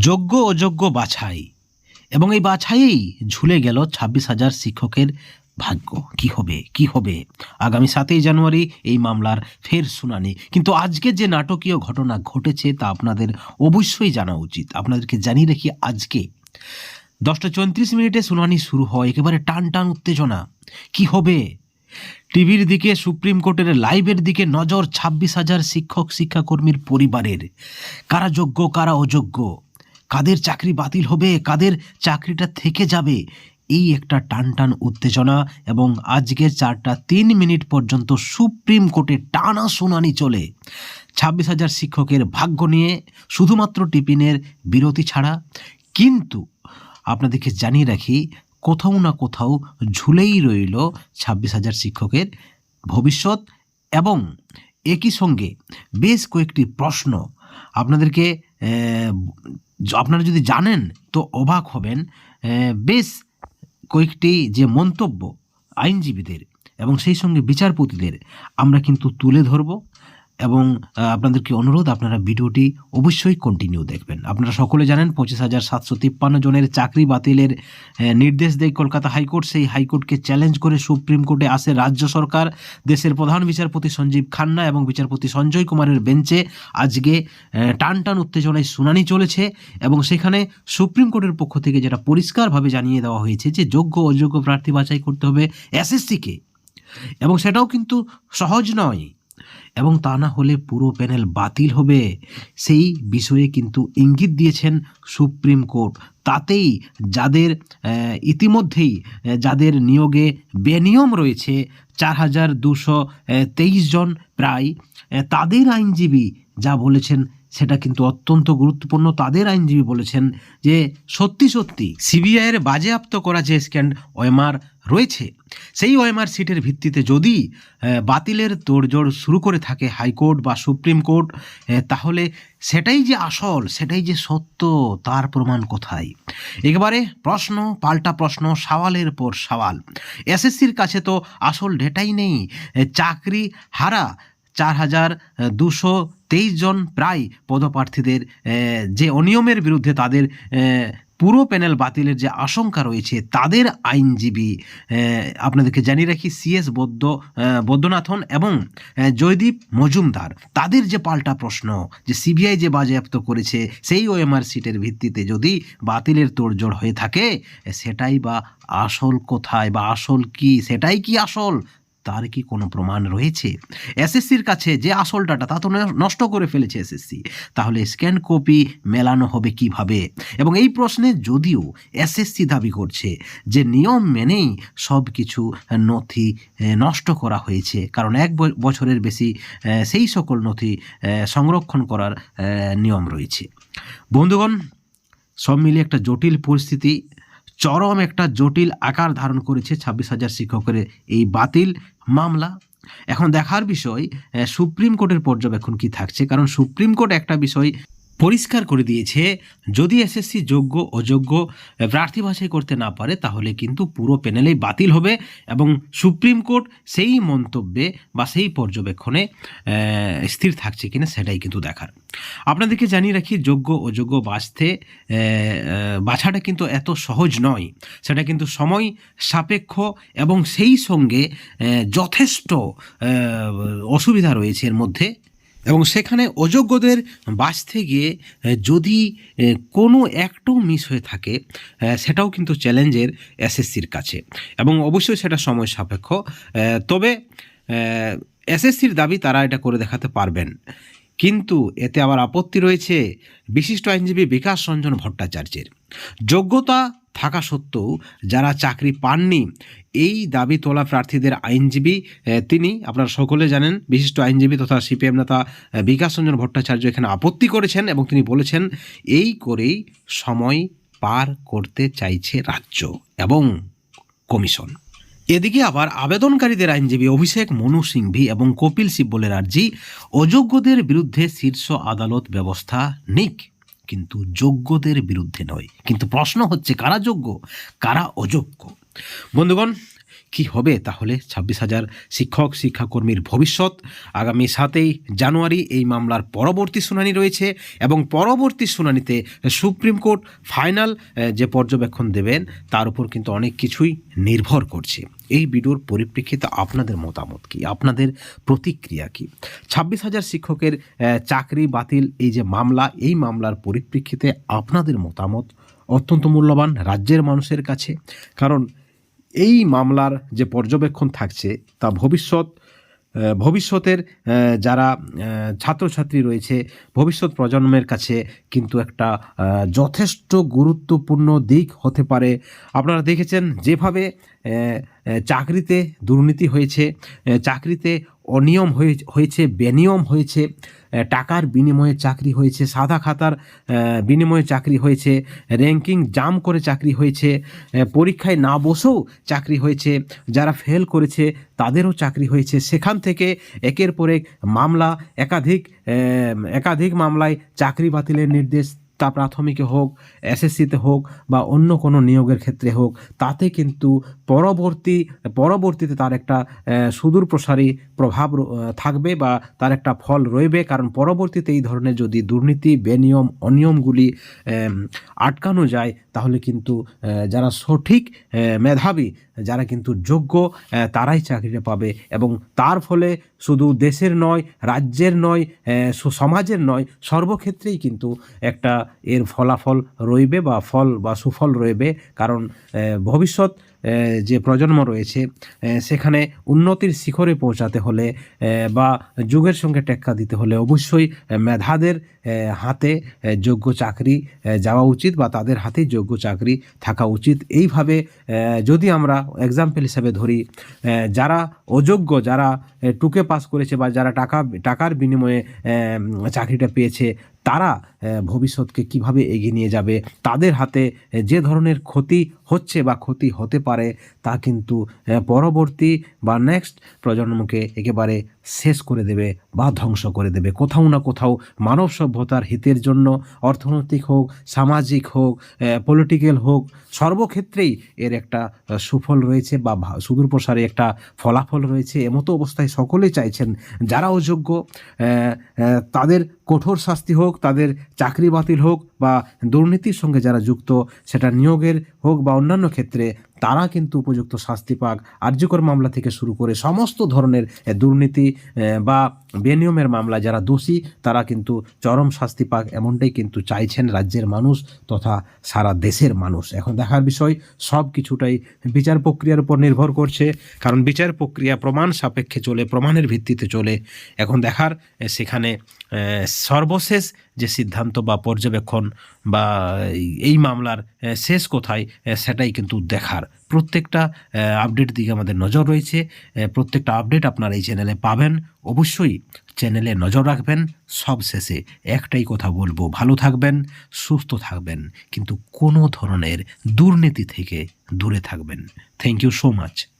যোগ্য অযোগ্য বাছাই। এবং এই বাছাইয়েই ঝুলে গেল ছাব্বিশ হাজার শিক্ষকের ভাগ্য। কি হবে? কি হবে? আগামী সাতই জানুয়ারি এই মামলার ফের শুনানি। কিন্তু আজকে যে নাটকীয় ঘটনা ঘটেছে তা আপনাদের অবশ্যই জানা উচিত। আপনাদেরকে জানিয়ে রাখি আজকে দশটা চৌত্রিশ মিনিটে শুনানি শুরু হয়, একেবারে টান টান উত্তেজনা। কি হবে? টিভির দিকে, সুপ্রিম কোর্টের লাইভের দিকে নজর ছাব্বিশ হাজার শিক্ষক, শিক্ষাকর্মীর পরিবারের। কারা যোগ্য, কারা অযোগ্য? কাদের চাকরি বাতিল হবে, কাদের চাকরিটা থেকে যাবে, এই একটা টান টান উত্তেজনা এবং আজকে চারটা তিন মিনিট পর্যন্ত সুপ্রিম কোর্টে টানা শুনানি চলে। ছাব্বিশ হাজার শিক্ষকের ভাগ্য নিয়ে শুধুমাত্র টিফিনের বিরতি ছাড়া। কিন্তু আপনাদেরকে জানিয়ে রাখি, কোথাও না কোথাও ঝুলেই রইল ছাব্বিশ হাজার শিক্ষকের ভবিষ্যৎ এবং একই সঙ্গে বেশ কয়েকটি প্রশ্ন। আপনাদেরকে আপনারা যদি জানেন তো অবাক হবেন বেশ কয়েকটি যে মন্তব্য আইনজীবীদের এবং সেই সঙ্গে বিচারপতিদের আমরা কিন্তু তুলে ধরব। এবং আপনাদেরকে অনুরোধ, আপনারা ভিডিওটি অবশ্যই কন্টিনিউ দেখবেন। আপনারা সকলে জানেন, পঁচিশ হাজার সাতশো তিপ্পান্ন জনের চাকরি বাতিলের নির্দেশ দেয় কলকাতা হাইকোর্ট। সেই হাইকোর্টকে চ্যালেঞ্জ করে সুপ্রিম কোর্টে আসে রাজ্য সরকার। দেশের প্রধান বিচারপতি সঞ্জীব খান্না এবং বিচারপতি সঞ্জয় কুমারের বেঞ্চে আজকে টান টান উত্তেজনায় শুনানি চলেছে এবং সেখানে সুপ্রিম কোর্টের পক্ষ থেকে যেটা পরিষ্কারভাবে জানিয়ে দেওয়া হয়েছে যে, যোগ্য অযোগ্য প্রার্থী বাছাই করতে হবে এসএসসিকে। এবং সেটাও কিন্তু সহজ নয়। এবং তা না হলে পুরো প্যানেল বাতিল হবে। সেই বিষয়ে কিন্তু ইঙ্গিত দিয়েছেন সুপ্রিম কোর্ট। তাতেই যাদের ইতিমধ্যেই যাদের নিয়োগে বেনিয়ম রয়েছে, চার হাজার দুশো তেইশ জন প্রায় তাদের আইনজীবী যা বলেছেন সেটা কিন্তু অত্যন্ত গুরুত্বপূর্ণ। তাদের আইনজীবী বলেছেন যে সত্যি সত্যি সিবিআইয়ের বাজেয়াপ্ত করা যে স্ক্যান্ড ওএমআর রয়েছে, সেই ওএমআর সিটের ভিত্তিতে যদি বাতিলের তোড়জোড় শুরু করে থাকে হাইকোর্ট বা সুপ্রিম কোর্ট তাহলে সেটাই যে আসল, সেটাই যে সত্য, তার প্রমাণ কোথায়? একেবারে প্রশ্ন, পাল্টা প্রশ্ন, সওয়ালের পর সওয়াল। এসএসসির কাছে তো আসল ডেটাই নেই। চাকরি হারা চার হাজার দুশো তেইশ জন প্রায় পদপ্রার্থীদের যে অনিয়মের বিরুদ্ধে তাদের পুরো প্যানেল বাতিলের যে আশঙ্কা রয়েছে, তাদের আইনজীবী আপনাদেরকে জানিয়ে রাখি সিএস বৌদ্ধ বৈদ্যনাথন এবং জয়দীপ মজুমদার, তাদের যে পাল্টা প্রশ্ন যে সিবিআই যে বাজেয়াপ্ত করেছে সেই ওএমআর সিটের ভিত্তিতে যদি বাতিলের তোড়জোড় হয়ে থাকে সেটাই বা আসল কোথায় বা আসল কি, সেটাই কি আসল? তার কি কোনো প্রমাণ রয়েছে? এসএসসির কাছে যে আসল ডাটা তা তো নষ্ট করে ফেলেছে এসএসসি। তাহলে স্ক্যান কপি মেলানো হবে কীভাবে? এবং এই প্রশ্নে যদিও এসএসসি দাবি করছে যে নিয়ম মেনেই সব কিছু নথি নষ্ট করা হয়েছে। কারণ এক বছরের বেশি সেই সকল নথি সংরক্ষণ করার নিয়ম রয়েছে। বন্ধুগণ, সব মিলিয়ে একটা জটিল পরিস্থিতি চরম একটা জটিল আকার ধারণ করেছে ছাব্বিশ হাজার শিক্ষকের এই বাতিল মামলা। এখন দেখার বিষয় সুপ্রিম কোর্টের পর্যবেক্ষণ কি থাকছে? কারণ সুপ্রিম কোর্ট একটা বিষয় পরিষ্কার করে দিয়েছে যদি এসএসসি যোগ্য অযোগ্য প্রার্থী বাছাই করতে না পারে তাহলে কিন্তু পুরো প্যানেলেই বাতিল হবে এবং সুপ্রিম কোর্ট সেই মন্তব্যে বা সেই পর্যবেক্ষণে স্থির থাকছে কিনা সেটাই কিন্তু দেখার। আপনাদেরকে জানিয়ে রাখি যোগ্য অযোগ্য আহ, বাছাটা কিন্তু এত সহজ নয়। সেটা কিন্তু সময় সাপেক্ষ এবং সেই সঙ্গে যথেষ্ট অসুবিধা রয়েছে এর মধ্যে। এবং সেখানে অযোগ্যদের বাঁচতে গিয়ে যদি কোনো একটাও মিস হয়ে থাকে সেটাও কিন্তু চ্যালেঞ্জের এসএসসির কাছে। এবং অবশ্যই সেটা সময় সাপেক্ষ। তবে এসএসসির দাবি তারা এটা করে দেখাতে পারবেন। কিন্তু এতে আবার আপত্তি রয়েছে বিশিষ্ট আইনজীবী বিকাশ রঞ্জন ভট্টাচার্যের। যোগ্যতা থাকা সত্ত্বেও যারা চাকরি পাননি, এই দাবি তোলা প্রার্থীদের আইনজীবী তিনি আপনারা সকলে জানেন, বিশিষ্ট আইনজীবী তথা সিপিএম নেতা বিকাশ রঞ্জন ভট্টাচার্য এখানে আপত্তি করেছেন এবং তিনি বলেছেন, এই করেই সময় পার করতে চাইছে রাজ্য এবং কমিশন। এদিকে আবার আবেদনকারীদের আইনজীবী অভিষেক মনু সিংভি এবং কপিল সিব্বলের আর্জি অযোগ্যদের বিরুদ্ধে শীর্ষ আদালত ব্যবস্থা নিক। কিন্তু যোগ্যদের বিরুদ্ধে নয়। কিন্তু প্রশ্ন হচ্ছে কারা যোগ্য কারা অযোগ্য? বন্ধুগণ কি হবে? তাহলে ছাব্বিশ হাজার শিক্ষক, শিক্ষাকর্মীর ভবিষ্যৎ। আগামী সাতই জানুয়ারি এই মামলার পরবর্তী শুনানি রয়েছে এবং পরবর্তী শুনানিতে সুপ্রিম কোর্ট ফাইনাল যে পর্যবেক্ষণ দেবেন, তার উপর কিন্তু অনেক কিছুই নির্ভর করছে। এই ভিডিওর পরিপ্রেক্ষিতে আপনাদের মতামত কি? আপনাদের প্রতিক্রিয়া কি? ছাব্বিশ হাজার শিক্ষকের চাকরি বাতিল, এই যে মামলা, এই মামলার পরিপ্রেক্ষিতে আপনাদের মতামত অত্যন্ত মূল্যবান, রাজ্যের মানুষের কাছে। কারণ এই মামলার যে পর্যবেক্ষণ থাকছে, তা ভবিষ্যৎ ভবিষ্যতের যারা ছাত্রছাত্রী রয়েছে, ভবিষ্যৎ প্রজন্মের কাছে কিন্তু একটা যথেষ্ট গুরুত্বপূর্ণ দিক হতে পারে। আপনারা দেখেছেন যেভাবে চাকরিতে দুর্নীতি হয়েছে চাকরিতে অনিয়ম হয়ে হয়েছে, বেনিয়ম হয়েছে টাকার বিনিময়ে চাকরি হয়েছে, সাদা খাতার বিনিময়ে চাকরি হয়েছে র্যাঙ্কিং জাম করে চাকরি হয়েছে পরীক্ষায় না বসেও চাকরি হয়েছে, যারা ফেল করেছে তাদেরও চাকরি হয়েছে। সেখান থেকে একের পর এক মামলা, একাধিক একাধিক মামলায় চাকরি বাতিলের নির্দেশ তা প্রাথমিকে হোক, এসএসসিতে হোক বা অন্য কোনো নিয়োগের ক্ষেত্রে হোক, তাতে কিন্তু পরবর্তী, পরবর্তীতে তার একটা সুদূর প্রসারী প্রভাব থাকবে বা তার একটা ফল রইবে। কারণ পরবর্তীতে এই ধরনের যদি দুর্নীতি, বেনিয়ম, অনিয়মগুলি আটকানো যায়, তাহলে কিন্তু যারা সঠিক মেধাবী, যারা কিন্তু যোগ্য তারাই চাকরিটা পাবে এবং তার ফলে শুধু দেশের নয়, রাজ্যের নয় সমাজের নয়, সর্বক্ষেত্রেই কিন্তু একটা এর ফলাফল রইবে বা ফল বা সুফল রইবে। কারণ ভবিষ্যৎ যে প্রজন্ম রয়েছে সেখানে উন্নতির শিখরে পৌঁছাতে হলে বা যুগের সঙ্গে টেক্কা দিতে হলে অবশ্যই মেধাদের হাতে যোগ্য চাকরি যাওয়া উচিত বা তাদের হাতেই যোগ্য চাকরি থাকা উচিত। এইভাবে যদি আমরা এক্সাম্পল হিসেবে ধরি যারা অযোগ্য, যারা টুকে পাস করেছে বা যারা টাকা, টাকার বিনিময়ে চাকরিটা পেয়েছে তারা ভবিষ্যৎকে কীভাবে এগিয়ে নিয়ে যাবে, তাদের হাতে যে ধরনের ক্ষতি হচ্ছে বা ক্ষতি হতে পারে, তা কিন্তু পরবর্তী বা নেক্সট প্রজন্মকে একেবারে শেষ করে দেবে বা ধ্বংস করে দেবে। কোথাও না কোথাও মানব সভ্যতার হিতের জন্য, অর্থনৈতিক হোক, সামাজিক হোক পলিটিক্যাল হোক, সর্বক্ষেত্রেই এর একটা সুফল রয়েছে বা সুদূর প্রসারী একটা ফলাফল রয়েছে। এমতো অবস্থায় সকলেই চাইছেন যারা অযোগ্য তাদের কঠোর শাস্তি হোক, তাদের চাকরি বাতিল হোক বা দুর্নীতির সঙ্গে যারা যুক্ত, সেটা নিয়োগের হোক বা অন্যান্য ক্ষেত্রে তারা কিন্তু উপযুক্ত শাস্তি পাক, আর্যকর মামলা থেকে শুরু করে সমস্ত ধরনের দুর্নীতি বা বেনিয়মের মামলা যারা দোষী, তারা কিন্তু চরম শাস্তি পাক এমনটাই কিন্তু চাইছেন রাজ্যের মানুষ তথা সারা দেশের মানুষ। এখন দেখার বিষয়, সব কিছুটাই বিচার প্রক্রিয়ার উপর নির্ভর করছে, কারণ বিচার প্রক্রিয়া প্রমাণ সাপেক্ষে চলে, প্রমাণের ভিত্তিতে চলে। এখন দেখার সেখানে সর্বশেষ যে সিদ্ধান্ত বা পর্যবেক্ষণ বা এই- মামলার শেষ কোথায় সেটাই কিন্তু দেখার। প্রত্যেকটা আপডেট দিকে আমাদের নজর রয়েছে। প্রত্যেকটা আপডেট আপনারা এই চ্যানেলে পাবেন। অবশ্যই চ্যানেলে নজর রাখবেন। সব শেষে একটাই কথা বলব, ভালো থাকবেন, সুস্থ থাকবেন। কিন্তু কোনো ধরনের দুর্নীতি থেকে দূরে থাকবেন। Thank you so much